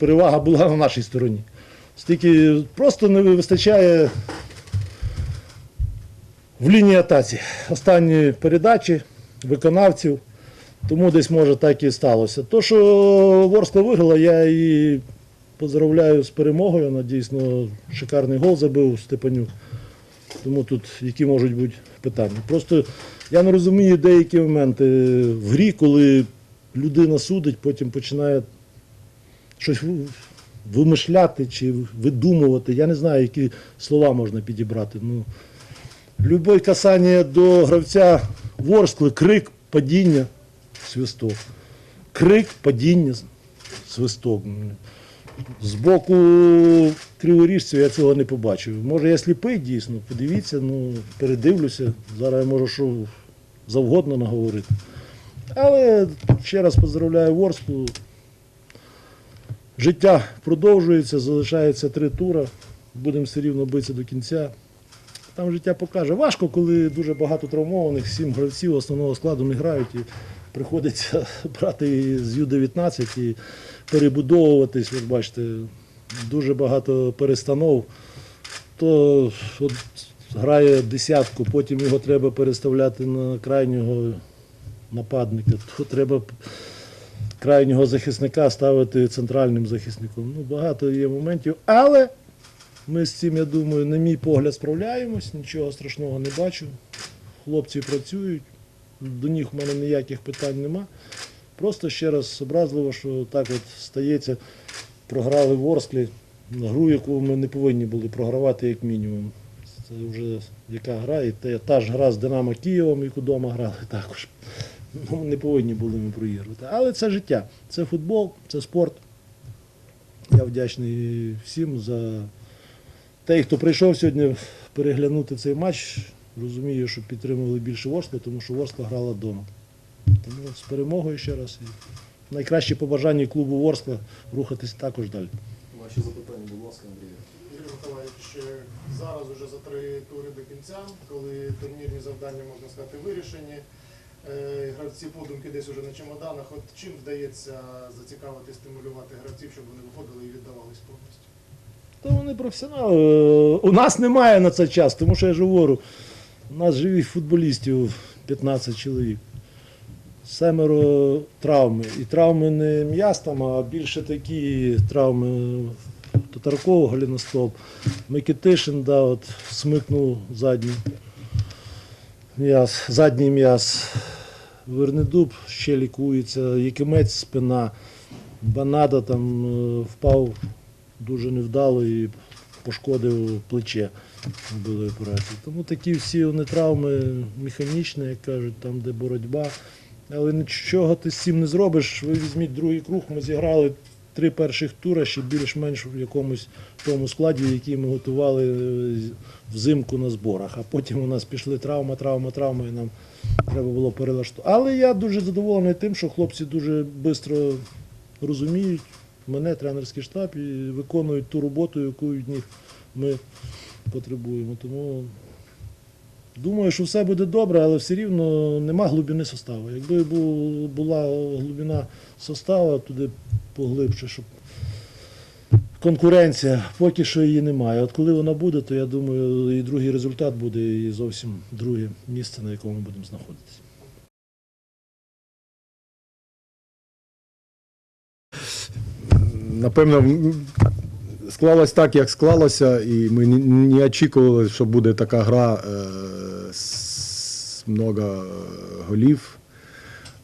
перевага була на нашій стороні. Стільки просто не вистачає в лінії атаці. Останні передачі виконавців, тому десь може так і сталося. То, що Ворскла виграла, я її поздравляю з перемогою. Вона дійсно шикарний гол забив Степанюк. Тому тут які можуть бути питання. Просто я не розумію деякі моменти в грі, коли людина судить, потім починає щось вимишляти чи видумувати. Я не знаю, які слова можна підібрати. Ну, Любе касання до гравця Ворскли, крик, падіння, свисток. Крик, падіння, свисток. З боку криворіжців я цього не побачив. Може, я сліпий дійсно, подивіться, ну, передивлюся. Зараз я можу що завгодно наговорити. Але ще раз поздравляю Ворсклу. Життя продовжується, залишається три тура. Будемо все рівно битися до кінця. Там життя покаже. Важко, коли дуже багато травмованих, сім гравців основного складу не грають і приходиться брати з Ю-19 і перебудовуватись. Ви бачите, дуже багато перестанов. То от грає десятку, потім його треба переставляти на крайнього нападника, то треба крайнього захисника ставити центральним захисником. Ну, багато є моментів, але ми з цим, я думаю, на мій погляд, справляємось, нічого страшного не бачу. Хлопці працюють, до них в мене ніяких питань нема. Просто ще раз образливо, що так от стається, програли в Орсклі гру, яку ми не повинні були програвати як мінімум. Це вже яка гра, і те- та ж гра з Динамо Києвом, яку вдома грали також. Ну, не повинні були ми проігрувати. Але це життя, це футбол, це спорт. Я вдячний всім за те, хто прийшов сьогодні переглянути цей матч. Розумію, що підтримували більше Ворскла, тому що Ворскла грала вдома. Тому з перемогою ще раз. І найкращі побажання клубу Ворскла рухатись також далі. Ваші запитання, будь ласка, Андрію. Юрій Миколаївич, зараз уже за три тури до кінця, коли турнірні завдання, можна сказати, вирішені. Е, Гравці подумки десь уже на чемоданах. От чим вдається зацікавити, стимулювати гравців, щоб вони виходили і віддавались повністю? Та вони професіонали. Е, У нас немає на це час, тому що я ж говорю, у нас живих футболістів 15 чоловік. Семеро травми. І травми не м'яз там, а більше такі травми Татарков, Галіностоп, Микитишин, да, от, смикнув задній м'яз, задній м'яз. Вернедуб ще лікується, Якимець спина, Банада там е, впав дуже невдало і пошкодив плече. Робили операцію. Тому такі всі вони травми механічні, як кажуть, там, де боротьба. Але нічого ти з цим не зробиш. Ви візьміть другий круг, ми зіграли три перших тура ще більш-менш в якомусь тому складі, який ми готували е, взимку на зборах. А потім у нас пішли травма, травма, травма, і нам треба було перелаштувати. Але я дуже задоволений тим, що хлопці дуже швидко розуміють мене, тренерський штаб, і виконують ту роботу, яку від них ми потребуємо. Тому думаю, що все буде добре, але все рівно нема глибини составу. Якби була глибина составу, туди поглибше, щоб конкуренція, поки що її немає. От коли вона буде, то я думаю, і другий результат буде, і зовсім друге місце, на якому ми будемо знаходитися. Напевно, склалось так, як склалося, і ми не- очікували, що буде така гра е, з много голів.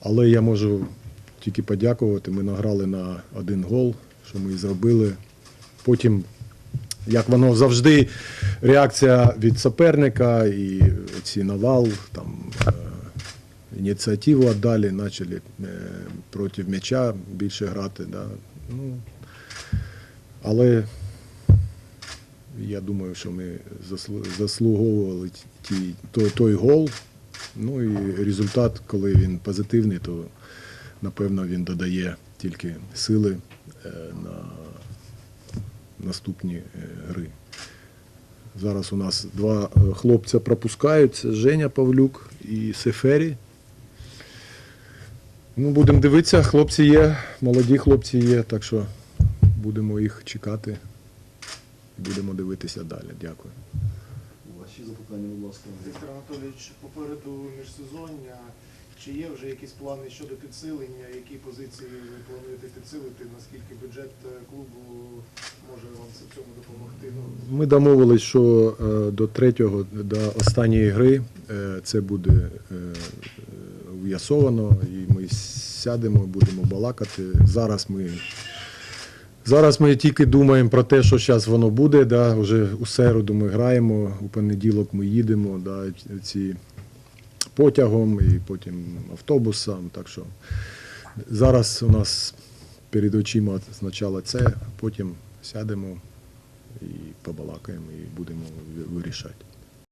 Але я можу тільки подякувати. Ми награли на один гол, що ми і зробили. Потім, як воно завжди, реакція від суперника і ці навал, там, е, ініціативу віддали, почали е, проти м'яча більше грати. Да. Ну, але я думаю, що ми заслуговували ті, той, той гол. Ну і результат, коли він позитивний, то напевно він додає тільки сили е, на наступні е, гри. Зараз у нас два е, хлопця пропускають, це Женя Павлюк і Сефері. Ну, будемо дивитися, хлопці є, молоді хлопці є, так що будемо їх чекати і будемо дивитися далі. Дякую. Ваші запитання, будь ласка, Віктор Анатолійович, попереду міжсезоння. Чи є вже якісь плани щодо підсилення? Які позиції ви плануєте підсилити? Наскільки бюджет е, клубу може вам в цьому допомогти? Ну, Ми домовились, що е, до третього, до останньої гри е, це буде в'ясовано, і ми сядемо, будемо балакати. Зараз ми, зараз ми тільки думаємо про те, що зараз воно буде. Да, вже у середу ми граємо, у понеділок ми їдемо да, ці потягом і потім автобусом. Так що зараз у нас перед очима спочатку це, а потім сядемо і побалакаємо і будемо вирішати.